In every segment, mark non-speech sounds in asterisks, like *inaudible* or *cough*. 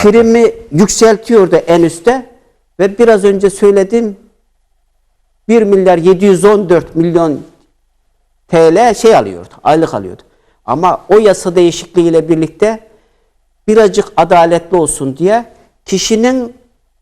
primi yükseltiyordu en üstte ve biraz önce söyledim 1 milyar 714 milyon TL şey alıyordu, aylık alıyordu. Ama o yasa değişikliğiyle birlikte birazcık adaletli olsun diye kişinin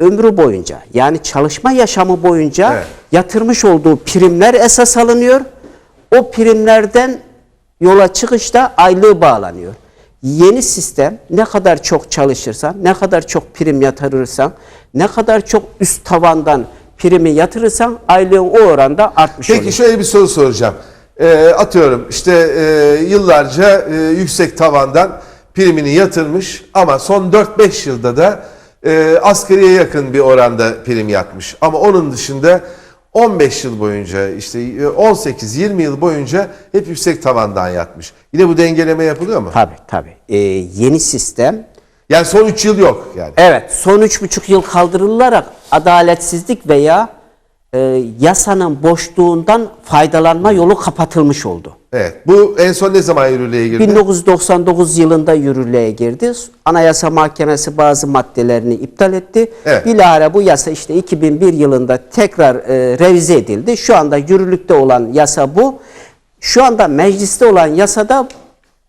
ömrü boyunca yani çalışma yaşamı boyunca Evet. yatırmış olduğu primler esas alınıyor. O primlerden yola çıkışta aylığı bağlanıyor. Yeni sistem ne kadar çok çalışırsan, ne kadar çok prim yatırırsan, ne kadar çok üst tavandan primi yatırırsan aylığın o oranda artmış Peki oluyor. şöyle bir soru soracağım. Ee, atıyorum işte e, yıllarca e, yüksek tavandan primini yatırmış ama son 4-5 yılda da e, asgariye yakın bir oranda prim yatmış. Ama onun dışında 15 yıl boyunca işte e, 18-20 yıl boyunca hep yüksek tavandan yatmış. Yine bu dengeleme yapılıyor mu? Tabii tabii. Ee, yeni sistem Yani son 3 yıl yok yani. Evet, son üç buçuk yıl kaldırılarak adaletsizlik veya e, yasanın boşluğundan faydalanma yolu kapatılmış oldu. Evet. Bu en son ne zaman yürürlüğe girdi? 1999 yılında yürürlüğe girdi. Anayasa Mahkemesi bazı maddelerini iptal etti. Evet. Bilahare bu yasa işte 2001 yılında tekrar e, revize edildi. Şu anda yürürlükte olan yasa bu. Şu anda mecliste olan yasada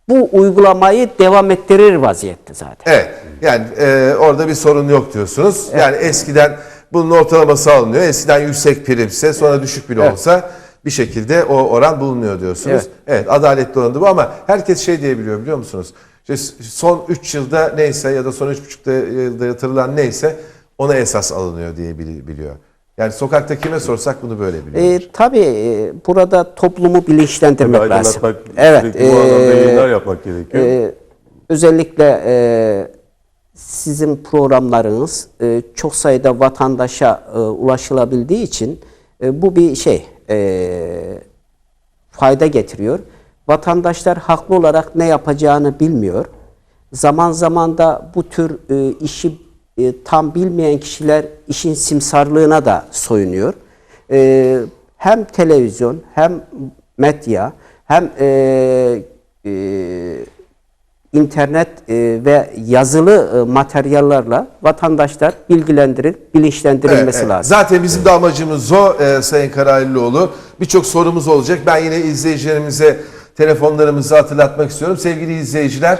bu uygulamayı devam ettirir vaziyette zaten. Evet. Yani e, orada bir sorun yok diyorsunuz. Yani eskiden bunun ortalaması alınıyor. Eskiden yüksek primse sonra düşük bile olsa bir şekilde o oran bulunuyor diyorsunuz. Evet, Evet. adaletli oranı bu ama herkes şey diyebiliyor biliyor musunuz? İşte son 3 yılda neyse ya da son 3,5 yılda yatırılan neyse ona esas alınıyor diye bili- biliyor. Yani sokakta kime sorsak bunu böyle biliyor. E, tabii burada toplumu bilinçlendirmek Tabii lazım. Evet. bu anlamda e, yayınlar yapmak gerekiyor. e, özellikle e, sizin programlarınız e, çok sayıda vatandaşa e, ulaşılabildiği için e, bu bir şey e, fayda getiriyor. Vatandaşlar haklı olarak ne yapacağını bilmiyor. Zaman zaman da bu tür e, işi e, tam bilmeyen kişiler işin simsarlığına da soyunuyor. E, hem televizyon hem medya hem e, e, internet e, ve yazılı e, materyallerle vatandaşlar bilgilendirilip bilinçlendirilmesi Evet, evet. lazım. Zaten bizim de amacımız o e, Sayın Karaylıoğlu. Birçok sorumuz olacak. Ben yine izleyicilerimize telefonlarımızı hatırlatmak istiyorum. Sevgili izleyiciler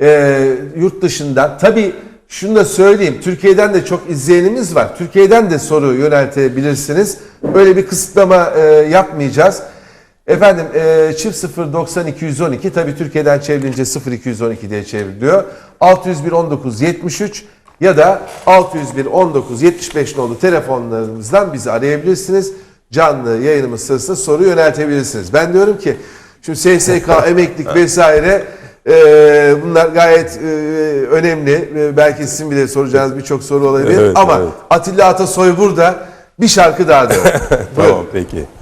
e, yurt dışından tabii şunu da söyleyeyim. Türkiye'den de çok izleyenimiz var. Türkiye'den de soru yöneltebilirsiniz. Böyle bir kısıtlama e, yapmayacağız. Efendim e, çift 0 90 212 tabi Türkiye'den çevrilince 0 212 diye çevriliyor. 601 19 73 ya da 601 19 75 nolu telefonlarımızdan bizi arayabilirsiniz. Canlı yayınımız sırasında soru yöneltebilirsiniz. Ben diyorum ki şimdi SSK, *laughs* emeklilik vesaire e, bunlar gayet e, önemli. E, belki sizin bile soracağınız birçok soru olabilir. Evet, Ama evet. Atilla Atasoy burada bir şarkı daha diyor. *laughs* tamam peki.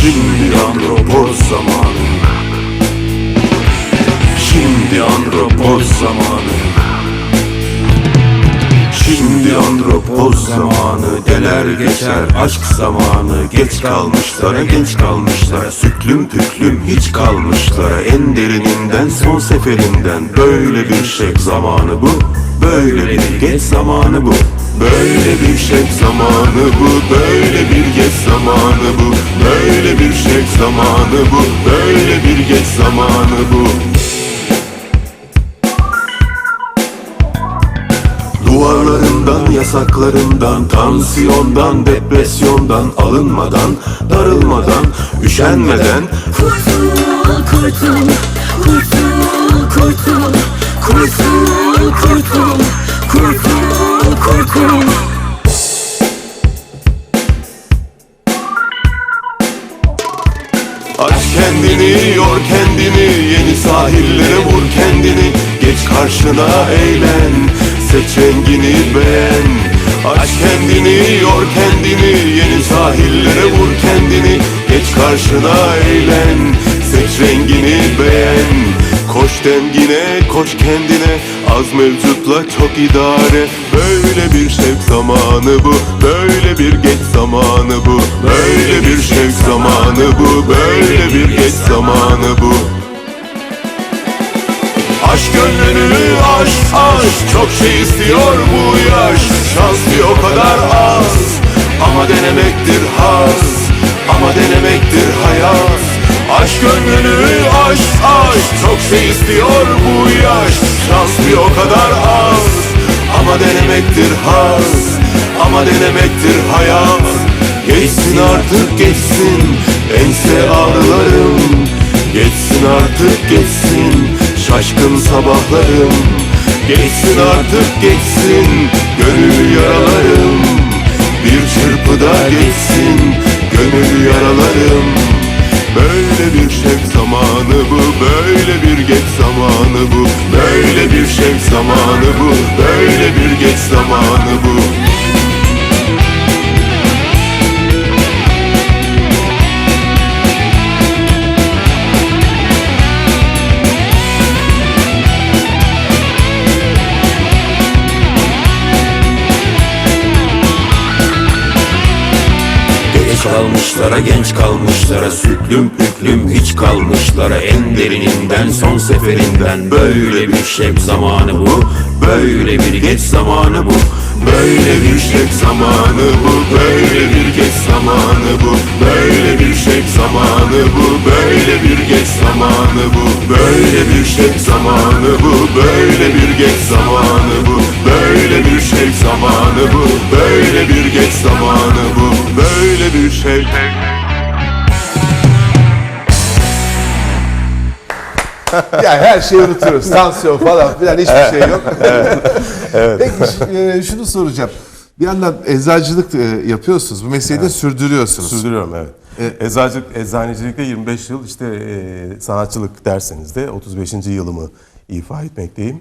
Şimdi andropoz zamanı. Şimdi andropoz zamanı Şimdi andropoz zamanı Deler geçer. Aşk zamanı Geç kalmışlara genç kalmışlara. Süklüm püklüm hiç kalmışlara. En derininden son seferinden. Böyle bir şek zamanı bu Böyle bir geç zamanı bu. Böyle bir şek zamanı bu Böyle bir geç zamanı bu. Böyle bir şek zamanı bu Böyle bir geç zamanı bu Duvarlarından, yasaklarından, tansiyondan, depresyondan, alınmadan, darılmadan, üşenmeden. Kurtul, kurtul, kurtul, kurtul, kurtul, kurtul, kurtul, kurtul. Aç kendini, yor kendini, yeni sahillere vur kendini. Geç karşına eğlen, seç rengini beğen. Aç kendini yor kendini. Yeni sahillere vur kendini. Geç karşına eğlen. Seç rengini beğen. Koş dengine koş kendine. Az mevcutla çok idare. Böyle bir şevk zamanı bu. Böyle bir geç zamanı bu. Böyle bir şevk zamanı bu. Böyle bir geç zamanı bu Aş gönlünü aş aş. Çok şey istiyor bu yaş. Şans bir o kadar az. Ama denemektir haz. Ama denemektir hayat. Aş gönlünü aş aş. Çok şey istiyor bu yaş. Şans bir o kadar az. Ama denemektir haz. Ama denemektir hayat. Geçsin artık geçsin. Ense ağrılarım. Geçsin artık geçsin şaşkın sabahlarım Geçsin artık geçsin gönül yaralarım. Bir çırpıda geçsin gönül yaralarım. Böyle bir şevk zamanı bu Böyle bir geç zamanı bu. Böyle bir şevk zamanı bu Böyle bir geç zamanı bu kalmışlara genç kalmışlara Süklüm püklüm hiç kalmışlara. En derininden son seferinden Böyle bir şevk zamanı bu. Böyle bir geç zamanı bu. Böyle bir şevk zamanı bu. Böyle bir geç zamanı bu. Böyle bir şevk zamanı bu. Böyle bir geç zamanı bu. Böyle bir şevk zamanı bu. Böyle bir geç zamanı bu. Böyle bir şevk zamanı bu Böyle bir geç zamanı bu Böyle bir *laughs* şevk Yani her şeyi unutuyoruz. Tansiyon falan filan hiçbir şey yok. *laughs* Peki ş- e, şunu soracağım. Bir yandan eczacılık e, yapıyorsunuz. Bu mesleği de sürdürüyorsunuz. Sürdürüyorum evet. Eczacılık, eczanecilikte 25 yıl işte e, sanatçılık dersenizde 35. yılımı ifa etmekteyim.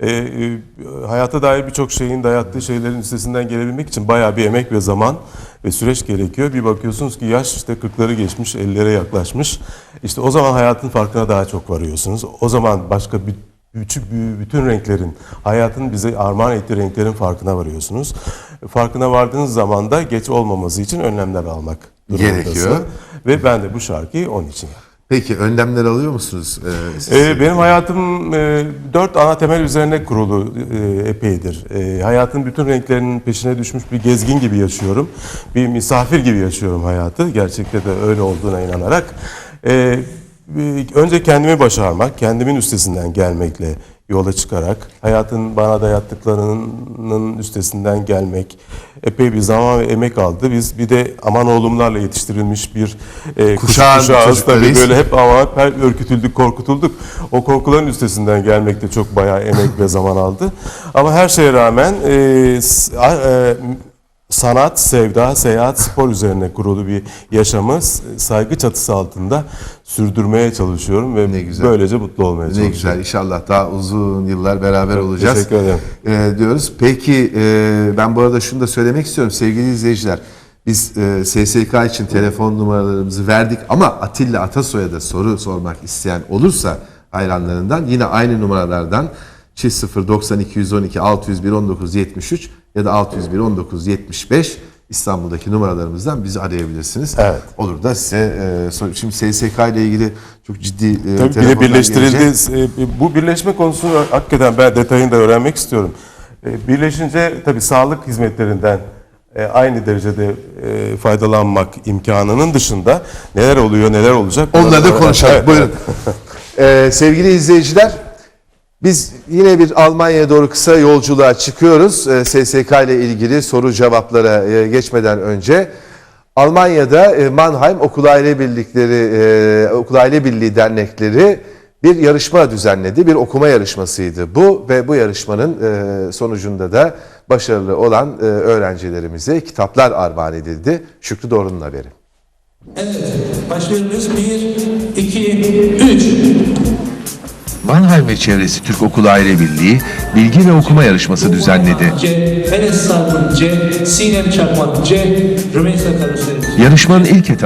E, e, hayata dair birçok şeyin dayattığı şeylerin üstesinden gelebilmek için bayağı bir emek ve zaman ve süreç gerekiyor. Bir bakıyorsunuz ki yaş işte 40'ları geçmiş, 50'lere yaklaşmış. İşte o zaman hayatın farkına daha çok varıyorsunuz. O zaman başka bir bütün, renklerin, hayatın bize armağan ettiği renklerin farkına varıyorsunuz. Farkına vardığınız zaman da geç olmaması için önlemler almak durumundasın. Gerekiyor. Ve ben de bu şarkıyı onun için yaptım. Peki önlemler alıyor musunuz? e? Ee, benim hayatım e, dört ana temel üzerine kurulu e, epeydir. E, hayatın bütün renklerinin peşine düşmüş bir gezgin gibi yaşıyorum. Bir misafir gibi yaşıyorum hayatı. Gerçekte de öyle olduğuna inanarak. E, e, önce kendimi başarmak, kendimin üstesinden gelmekle yola çıkarak, hayatın bana dayattıklarının üstesinden gelmek epey bir zaman ve emek aldı. Biz bir de aman oğlumlarla yetiştirilmiş bir e, Kuşağın kuşağız. Tabii böyle hep ama hep her ürkütüldük, korkutulduk. O korkuların üstesinden gelmek de çok bayağı emek ve zaman aldı. Ama her şeye rağmen e, e, sanat, sevda, seyahat, spor üzerine kurulu bir yaşamı saygı çatısı altında sürdürmeye çalışıyorum ve Ne güzel. böylece mutlu olmaya Ne çalışıyorum. güzel inşallah daha uzun yıllar beraber olacağız. teşekkür ederim. Ee, diyoruz. Peki e, ben bu arada şunu da söylemek istiyorum sevgili izleyiciler. Biz e, SSK için telefon numaralarımızı verdik ama Atilla Atasoy'a da soru sormak isteyen olursa hayranlarından yine aynı numaralardan 0 90 212 601 19 73 ya da 601 19 75 İstanbul'daki numaralarımızdan bizi arayabilirsiniz. Evet. Olur da size e, şimdi SSK ile ilgili çok ciddi e, Tabii bir de birleştirildi. gelecek. E, Bu birleşme konusunu hakikaten ben detayını da öğrenmek istiyorum. E, Birleşince tabii sağlık hizmetlerinden e, aynı derecede faydalanmak imkanının dışında neler oluyor, neler olacak? Onları da konuşalım. *laughs* Evet, Buyurun. Ee, *laughs* sevgili izleyiciler, biz yine bir Almanya'ya doğru kısa yolculuğa çıkıyoruz. Ee, SSK ile ilgili soru cevaplara e, geçmeden önce. Almanya'da e, Mannheim Okul Aile Birlikleri, e, Okul Aile Birliği dernekleri bir yarışma düzenledi. Bir okuma yarışmasıydı bu ve bu yarışmanın sonucunda da başarılı olan öğrencilerimize kitaplar armağan edildi. Şükrü Doğru'nun haberi. Evet, başlıyoruz. Bir, iki, üç. Mannheim ve Çevresi Türk Okulu Aile Birliği bilgi ve okuma yarışması düzenledi. Yarışmanın ilk etabı